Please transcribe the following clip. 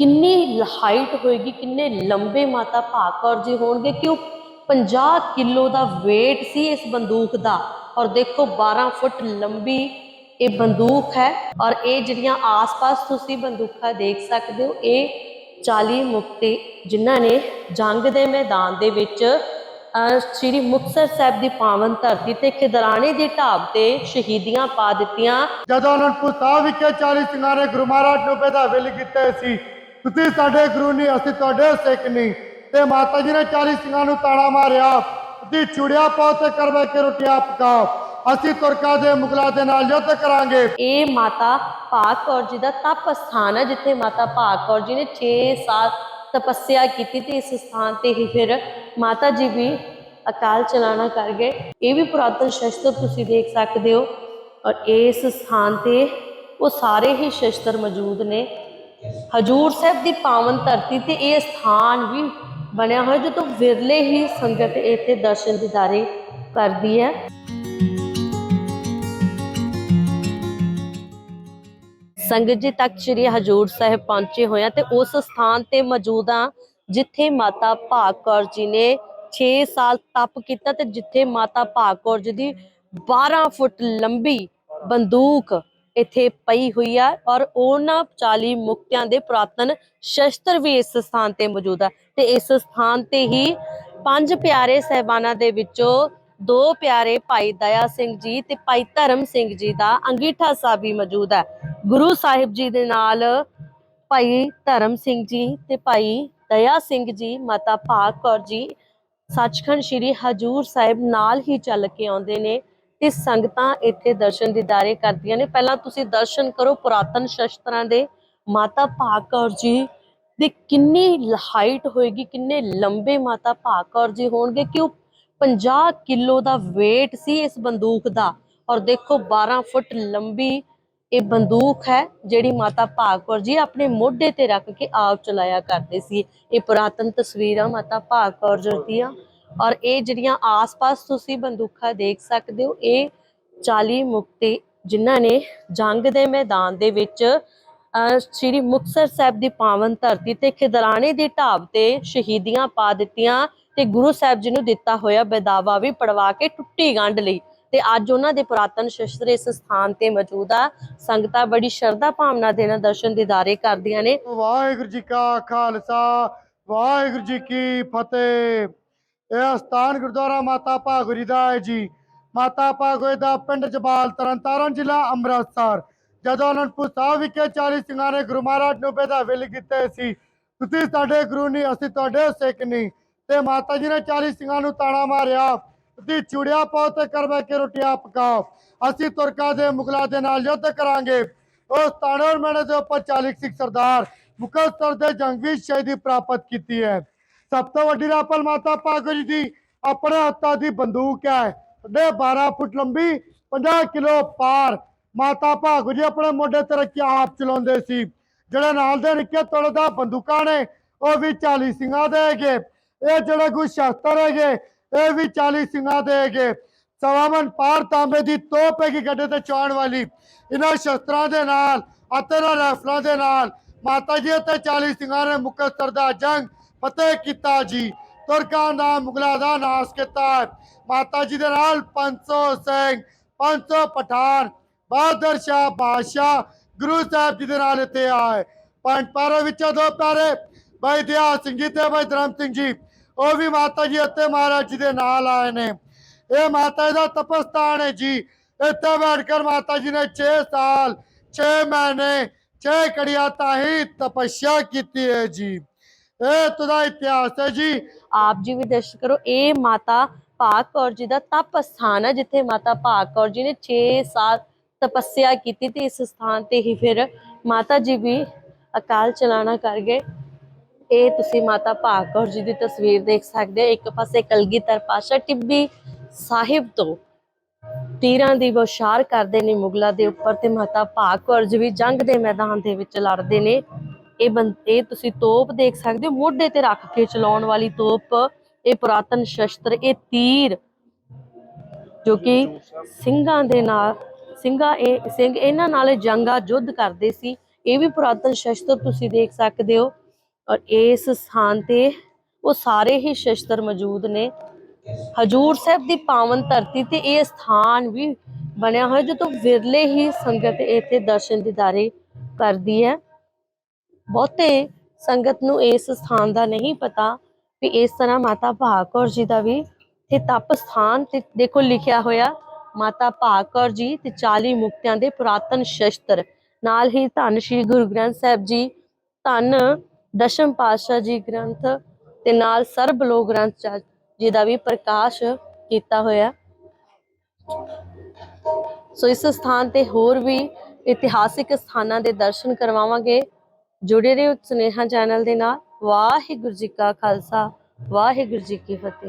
ਕਿੰਨੀ ਹਾਈਟ ਹੋਏਗੀ, ਕਿੰਨੇ ਲੰਬੇ ਮਾਤਾ ਭਾਗ ਕੌਰ ਜੀ ਹੋਣਗੇ ਕਿ ਉਹ 50 ਕਿਲੋ ਦਾ weight ਸੀ ਇਸ ਬੰਦੂਕ ਦਾ ਔਰ ਦੇਖੋ 12 ਫੁੱਟ ਲੰਬੀ ਇਹ ਬੰਦੂਕ ਹੈ ਔਰ ਇਹ ਜਿਹੜੀਆਂ ਆਸ-ਪਾਸ ਤੁਸੀਂ ਬੰਦੂਕਾਂ ਦੇਖ ਸਕਦੇ ਹੋ, ਇਹ 40 ਮੁਕਤੇ ਜਿਨ੍ਹਾਂ ਨੇ ਜੰਗ ਦੇ ਮੈਦਾਨ ਦੇ ਵਿੱਚ ਸ੍ਰੀ ਮੁਕਤਸਰ ਸਾਹਿਬ ਦੀ ਪਾਵਨ ਧਰਤੀ ਤੇ ਖਿਦਰਾਣੇ ਦੀ ਢਾਬ ਤੇ ਸ਼ਹੀਦੀਆਂ ਪਾ ਦਿੱਤੀਆਂ। ਜਦੋਂ ਅਨੰਦਪੁਰ ਸਾਹਿਬ ਵਿਖੇ 40 ਸਿੰਘਾਂ ਨੇ ਗੁਰੂ ਮਹਾਰਾਜ ਨੂੰ ਬੇਦਾਵੇਲੀ ਕੀਤੇ ਸੀ ਤੁਸੀਂ ਸਾਡੇ ਗੁਰੂ ਨਹੀਂ, ਅਸੀਂ ਤੁਹਾਡੇ ਸਿੱਖ ਨਹੀਂ। ਤੇ ਮਾਤਾ ਜੀ ਨੇ 40 ਸਿੰਘਾਂ ਨੂੰ ਤਾਣਾ ਮਾਰਿਆ, ਤੁਸੀਂ ਚੁੜਿਆ ਪਾਓ ਤੇ ਕਰਵਾ ਕੇ ਰੋਟੀਆਂ ਪਕਾਓ। ਅਸੀਂ ਤੁਰਕਾਂ ਦੇ ਮੁਗਲਾਂ ਦੇ ਨਾਲ ਯੁੱਧ ਕਰਾਂਗੇ। ਇਹ ਮਾਤਾ ਭਾਗ ਕੌਰ ਜੀ ਦਾ ਤਪ ਸਥਾਨ ਹੈ, ਜਿੱਥੇ ਮਾਤਾ ਭਾਗ ਕੌਰ ਜੀ ਨੇ 6 ਸਾਲ ਤਪੱਸਿਆ ਕੀਤੀ ਤੇ ਇਸ ਸਥਾਨ ਤੇ ਹੀ ਫਿਰ ਮਾਤਾ ਜੀ ਵੀ ਅਕਾਲ ਚਲਾਣਾ ਕਰ ਗਏ। ਇਹ ਵੀ ਪੁਰਾਤਨ ਸ਼ਸਤਰ ਤੁਸੀਂ ਦੇਖ ਸਕਦੇ ਹੋ। ਔਰ ਇਸ ਸਥਾਨ ਤੇ ਉਹ ਸਾਰੇ ਹੀ ਸ਼ਸਤਰ ਮੌਜੂਦ ਨੇ। ਹਜੂਰ ਸਾਹਿਬ ਦੀ ਪਾਵਨ ਧਰਤੀ ਤੇ ਇਹ ਸਥਾਨ ਵੀ ਬਣਿਆ ਹੋਇਆ, ਜਦੋਂ ਵਿਰਲੇ ਹੀ ਸੰਗਤ ਇੱਥੇ ਦਰਸ਼ਨ ਦਿਦਾਰੇ ਕਰਦੀ ਹੈ। ਸੰਗਤ ਜੀ ਤੱਕ ਸ੍ਰੀ ਹਜੂਰ ਸਾਹਿਬ ਪਹੁੰਚੇ ਹੋਏ ਆ ਤੇ ਉਸ ਸਥਾਨ ਤੇ ਮੌਜੂਦ ਆ, ਜਿੱਥੇ ਮਾਤਾ ਭਾਗ ਕੌਰ ਜੀ ਨੇ 6 ਸਾਲ ਤਪ ਕੀਤਾ ਤੇ ਜਿੱਥੇ ਮਾਤਾ ਭਾਗ ਕੌਰ ਜੀ ਦੀ 12 ਫੁੱਟ ਲੰਬੀ ਬੰਦੂਕ ਇੱਥੇ ਪਈ ਹੋਈ ਆ ਔਰ ਉਹਨਾਂ 40 ਮੁਕਤਿਆਂ ਦੇ ਪੁਰਾਤਨ ਸ਼ਸਤਰ ਵੀ ਇਸ ਸਥਾਨ ਤੇ ਮੌਜੂਦ ਆ। ਤੇ ਇਸ ਸਥਾਨ ਤੇ ਹੀ ਪੰਜ ਪਿਆਰੇ ਸਹਿਬਾਨਾਂ ਦੇ ਵਿੱਚੋਂ ਦੋ ਪਿਆਰੇ ਭਾਈ ਦਇਆ ਸਿੰਘ ਜੀ ਤੇ ਭਾਈ ਧਰਮ ਸਿੰਘ ਜੀ ਦਾ ਅੰਗੀਠਾ ਸਾਹਿਬ ਵੀ ਮੌਜੂਦ ਹੈ ਗੁਰੂ ਸਾਹਿਬ ਜੀ ਦੇ ਨਾਲ ਭਾਈ ਧਰਮ ਸਿੰਘ ਜੀ ਤੇ ਭਾਈ ਦਇਆ ਸਿੰਘ ਜੀ, ਮਾਤਾ ਭਾਗ ਕੌਰ ਜੀ ਸੱਚਖੰਡ ਸ੍ਰੀ ਹਜੂਰ ਸਾਹਿਬ ਨਾਲ ਹੀ ਚੱਲ ਕੇ ਆਉਂਦੇ ਨੇ। ਤੇ ਸੰਗਤਾਂ ਇੱਥੇ ਦਰਸ਼ਨ ਦੀਦਾਰੇ ਕਰਦੀਆਂ ਨੇ। ਪਹਿਲਾਂ ਤੁਸੀਂ ਦਰਸ਼ਨ ਕਰੋ ਪੁਰਾਤਨ ਸ਼ਸਤਰਾਂ ਦੇ। ਮਾਤਾ ਭਾਗ ਕੌਰ ਜੀ ਦੀ ਕਿੰਨੀ ਹਾਈਟ ਹੋਏਗੀ, ਕਿੰਨੇ ਲੰਬੇ ਮਾਤਾ ਭਾਗ ਕੌਰ ਜੀ ਹੋਣਗੇ ਕਿ ਉਹ 50 ਕਿਲੋ ਦਾ weight ਸੀ ਇਸ ਬੰਦੂਕ ਦਾ। ਔਰ ਦੇਖੋ 12 ਫੁੱਟ ਲੰਬੀ ਇਹ ਬੰਦੂਕ ਹੈ ਜਿਹੜੀ ਮਾਤਾ ਭਾਗ ਕੌਰ ਜੀ ਆਪਣੇ ਮੋਢੇ ਤੇ ਰੱਖ ਕੇ ਆਪ ਚਲਾਇਆ ਕਰਦੇ ਸੀ। ਇਹ ਪੁਰਾਤਨ ਤਸਵੀਰਾਂ ਮਾਤਾ ਭਾਗ ਕੌਰ ਜੀ ਦੀਆਂ। ਔਰ ਇਹ ਜਿਹੜੀਆਂ ਆਸ-ਪਾਸ ਤੁਸੀਂ ਬੰਦੂਕਾਂ ਦੇਖ ਸਕਦੇ ਹੋ, ਇਹ 40 ਮੁਕਤੇ ਜਿਨ੍ਹਾਂ ਨੇ ਜੰਗ ਦੇ ਮੈਦਾਨ ਦੇ ਵਿੱਚ ਸ੍ਰੀ ਮੁਕਤਸਰ ਸਾਹਿਬ ਦੀ ਪਾਵਨ ਧਰਤੀ ਤੇ ਖਿਦਰਾਣੇ ਦੀ ਢਾਬ ਤੇ ਸ਼ਹੀਦੀਆਂ ਪਾ ਦਿੱਤੀਆਂ ਤੇ ਗੁਰੂ ਸਾਹਿਬ ਜੀ ਨੂੰ ਦਿੱਤਾ ਹੋਇਆ ਬੇਦਾਵਾ ਵੀ ਪੜਵਾ ਕੇ ਟੁੱਟੀ ਗੰਢ ਲਈ। ਤੇ ਅੱਜ ਉਹਨਾਂ ਦੇ ਪੁਰਾਤਨ ਸ਼ਸਤਰ ਇਸ ਸਥਾਨ ਤੇ ਮੌਜੂਦ ਆ। ਸੰਗਤਾਂ ਬੜੀ ਸ਼ਰਧਾ ਭਾਵਨਾ ਦੇ ਨਾਲ ਦਰਸ਼ਨ ਦੀਦਾਰੇ ਕਰਦੀਆਂ ਨੇ। ਵਾਹਿਗੁਰੂ ਜੀ ਕਾ ਖਾਲਸਾ, ਵਾਹਿਗੁਰੂ ਜੀ ਕੀ ਫਤਿਹ। ਇਹ ਸਥਾਨ ਗੁਰਦੁਆਰਾ ਮਾਤਾ ਭਾਗੁਰੀ ਦਾ ਹੈ ਜੀ। ਮਾਤਾ ਭਾਗੁਰੀ ਦਾ ਪਿੰਡ ਜਬਾਲ, ਤਰਨਤਾਰਨ ਜ਼ਿਲ੍ਹਾ ਅੰਮ੍ਰਿਤਸਰ। ਜਦੋਂ ਅਨੰਦਪੁਰ ਸਾਹਿਬ ਵਿਖੇ 40 ਸਿੰਘਾਂ ਨੇ ਗੁਰੂ ਮਹਾਰਾਜ ਨੂੰ ਬੇਦਾਵੇਲੀ ਕੀਤੇ ਸੀ, ਤੁਸੀਂ ਸਾਡੇ ਗੁਰੂ ਨਹੀਂ, ਅਸੀਂ ਤੁਹਾਡੇ ਸਿੱਖ ਨਹੀਂ। ਤੇ ਮਾਤਾ ਜੀ ਨੇ 40 ਸਿੰਘਾਂ ਨੂੰ ਤਾਣਾ ਮਾਰਿਆ, ਤੁਸੀਂ ਚੁੜਿਆ ਪਾਓ ਤੇ ਕਰਵਾ ਕੇ ਰੋਟੀਆਂ ਪਕਾਓ। ਅਸੀਂ ਤੁਰਕਾਂ ਦੇ ਮੁਗਲਾਂ ਦੇ ਨਾਲ ਯੁੱਧ ਕਰਾਂਗੇ। ਉਸ ਤਾਣੋਰ ਮੈਨੇ ਦੇ ਉੱਪਰ 40 ਸਿੱਖ ਸਰਦਾਰ ਮੁਕਤਸਰ ਦੇ ਜੰਗ ਵਿੱਚ ਸ਼ਹੀਦੀ ਪ੍ਰਾਪਤ ਕੀਤੀ ਹੈ। ਸਭ ਤੋਂ ਵੱਡੀ ਰਾਪਲ ਮਾਤਾ ਭਾਗੋ ਜੀ ਦੀ ਆਪਣੇ ਹੱਥਾਂ ਦੀ ਬੰਦੂਕ ਹੈ। ਦੇ 12 ਫੁੱਟ ਲੰਬੀ 50 ਕਿਲੋ ਪਾਰ। ਮਾਤਾ ਭਾਗੋ ਜੀ ਆਪਣੇ ਮੋਢੇ ਤੇ ਰੱਖਿਆ ਆਪ ਚਲਾਉਂਦੇ ਸੀ। ਜਿਹੜੇ ਨਾਲ ਦੇ ਨਿੱਕੇ ਤੋਲਦਾ ਬੰਦੂਕਾਂ ਨੇ, ਉਹ ਵੀ 40 ਸਿੰਘਾਂ ਦੇ ਹੈਗੇ ਇਹ ਜਿਹੜੇ ਕੋਈ ਸ਼ਸਤਰ ਹੈਗੇ ਇਹ ਵੀ 40 ਸਿੰਘਾਂ ਦੇ ਹੈਗੇ ਸਵਾਮਨ ਪਾਰ ਤਾਂਬੇ ਦੀ ਤੋਪ ਹੈਗੀ ਗੱਡੇ ਤੇ ਚੌਣ ਵਾਲੀ। ਇਹਨਾਂ ਸ਼ਸਤਰਾਂ ਦੇ ਨਾਲ ਅਤੇ ਇਹਨਾਂ ਰਾਈਫਲਾਂ ਦੇ ਨਾਲ ਮਾਤਾ ਜੀ ਅਤੇ 40 ਸਿੰਘਾਂ ਨੇ ਮੁਕਤਸਰ ਦਾ ਜੰਗ ਫਤਿਹ ਕੀਤਾ ਜੀ। ਤੁਰਕਾਂ ਦਾ ਮੁਗਲਾਂ ਦਾ ਨਾਸ਼ ਕੀਤਾ। ਮਾਤਾ ਜੀ ਦੇ ਨਾਲ 500 ਸਿੰਘ 500 ਪਠਾਨ, ਬਹਾਦਰ ਸ਼ਾਹ ਬਾਦਸ਼ਾਹ ਗੁਰੂ ਸਾਹਿਬ ਜੀ ਦੇ ਨਾਲ ਇੱਥੇ ਆਏ। ਪੰਜ ਪਾਰੇ ਵਿੱਚੋਂ ਦੋ ਪਿਆਰੇ ਭਾਈ ਦਿਆ ਸਿੰਘ ਜੀ ਤੇ ਭਾਈ ਧਰਮ ਸਿੰਘ ਜੀ। ਉਹ ਵੀ ਮਾਤਾ ਜੀ ਅਤੇ ਮਹਾਰਾਜ ਜੀ ਦੇ ਨਾਲ ਆਏ ਨੇ। ਇਹ ਮਾਤਾ ਜੀ ਦਾ ਤਪਸਥਾਨ ਹੈ ਜੀ। ਇੱਥੇ ਬੈਠ ਕਰ ਮਾਤਾ ਜੀ ਨੇ 6 ਸਾਲ 6 ਮਹੀਨੇ 6 ਕੜੀਆਂ ਤਾਹੀ ਤਪੱਸਿਆ ਕੀਤੀ ਹੈ ਜੀ। ਇਹ ਤੁਦਾ ਇਤਿਹਾਸ ਹੈ ਜੀ। ਆਪ ਜੀ ਵੀ ਦਰਸ਼ਨ ਕਰੋ। ਇਹ ਮਾਤਾ ਭਾਗ ਕੌਰ ਜੀ ਦਾ ਤਪ ਸਥਾਨ ਹੈ, ਜਿੱਥੇ ਮਾਤਾ ਭਾਗ ਕੌਰ ਜੀ ਨੇ 6 ਸਾਲ ਤਪੱਸਿਆ ਕੀਤੀ ਤੇ ਇਸ ਸਥਾਨ ਤੇ ਹੀ ਫਿਰ ਮਾਤਾ ਜੀ ਵੀ ਅਕਾਲ ਚਲਾਣਾ ਕਰ ਗਏ। ਇਹ ਤੁਸੀਂ ਮਾਤਾ ਭਾਗ ਕੌਰ ਜੀ ਦੀ ਤਸਵੀਰ ਦੇਖ ਸਕਦੇ ਹੋ। ਇੱਕ ਪਾਸੇ ਕਲਗੀਧਰ ਪਾਸ਼ਾ ਟਿੱਬੀ ਸਾਹਿਬ ਤੋਂ ਤੀਰਾਂ ਦੀ ਬੌਛਾਰ ਕਰਦੇ ਨੇ ਮੁਗਲਾਂ ਦੇ ਉੱਪਰ ਤੇ ਮਾਤਾ ਭਾਗ ਕੌਰ ਜੀ ਵੀ ਜੰਗ ਦੇ ਮੈਦਾਨ ਦੇ ਵਿੱਚ ਲੜਦੇ ਨੇ। ਇਹ ਬੰ- ਇਹ ਤੁਸੀਂ ਤੋਪ ਦੇਖ ਸਕਦੇ ਹੋ, ਮੋਢੇ ਤੇ ਰੱਖ ਕੇ ਚਲਾਉਣ ਵਾਲੀ ਤੋਪ, ਇਹ ਪੁਰਾਤਨ ਸ਼ਸਤਰ, ਇਹ ਤੀਰ, ਜੋ ਕਿ ਸਿੰਘਾਂ ਦੇ ਨਾਲ, ਸਿੰਘਾਂ ਇਹ, ਸਿੰਘ ਇਹਨਾਂ ਨਾਲ ਜੰਗਾ ਯੁੱਧ ਕਰਦੇ ਸੀ। ਇਹ ਵੀ ਪੁਰਾਤਨ ਸ਼ਸਤਰ ਤੁਸੀਂ ਦੇਖ ਸਕਦੇ ਹੋ ਔਰ ਇਸ ਸਥਾਨ ਤੇ ਉਹ ਸਾਰੇ ਹੀ ਸ਼ਸਤਰ ਮੌਜੂਦ ਨੇ। ਹਜੂਰ ਸਾਹਿਬ ਦੀ ਪਾਵਨ ਧਰਤੀ ਤੇ ਇਹ ਸਥਾਨ ਵੀ ਬਣਿਆ ਹੋਇਆ, ਜਦੋਂ ਵਿਰਲੇ ਹੀ ਸੰਗਤ ਇੱਥੇ ਦਰਸ਼ਨ ਦਿਦਾਰੇ ਕਰਦੀ ਹੈ। ਬਹੁਤੇ ਸੰਗਤ ਨੂੰ ਇਸ ਸਥਾਨ ਦਾ ਨਹੀਂ ਪਤਾ ਵੀ ਇਸ ਤਰ੍ਹਾਂ ਮਾਤਾ ਭਾਗ ਕੌਰ ਜੀ ਦਾ ਵੀ ਤੇ ਤਪ ਸਥਾਨ ਤੇ ਦੇਖੋ ਲਿਖਿਆ ਹੋਇਆ, ਮਾਤਾ ਭਾਗ ਕੌਰ ਜੀ ਤੇ 40 ਮੁਕਤਿਆਂ ਦੇ ਪੁਰਾਤਨ ਸ਼ਸਤਰ। ਨਾਲ ਹੀ ਧੰਨ ਸ਼੍ਰੀ ਗੁਰੂ ਗ੍ਰੰਥ ਸਾਹਿਬ ਜੀ, ਧੰਨ ਦਸ਼ਮ ਪਾਤਸ਼ਾਹ ਜੀ ਗ੍ਰੰਥ ਤੇ ਨਾਲ ਸਰਬ ਲੋਕ ਗ੍ਰੰਥ ਜੀ ਦਾ ਵੀ ਪ੍ਰਕਾਸ਼ ਕੀਤਾ ਹੋਇਆ। ਸੋ ਇਸ ਸਥਾਨ ਤੇ ਹੋਰ ਵੀ ਇਤਿਹਾਸਿਕ ਸਥਾਨਾਂ ਦੇ ਦਰਸ਼ਨ ਕਰਵਾਵਾਂਗੇ। ਜੁੜੇ ਰਹੋ ਸੁਨੇਹਾ ਚੈਨਲ ਦੇ ਨਾਲ। ਵਾਹਿਗੁਰੂ ਜੀ ਕਾ ਖਾਲਸਾ ਵਾਹਿਗੁਰੂ ਜੀ ਕੀ ਫਤਿਹ।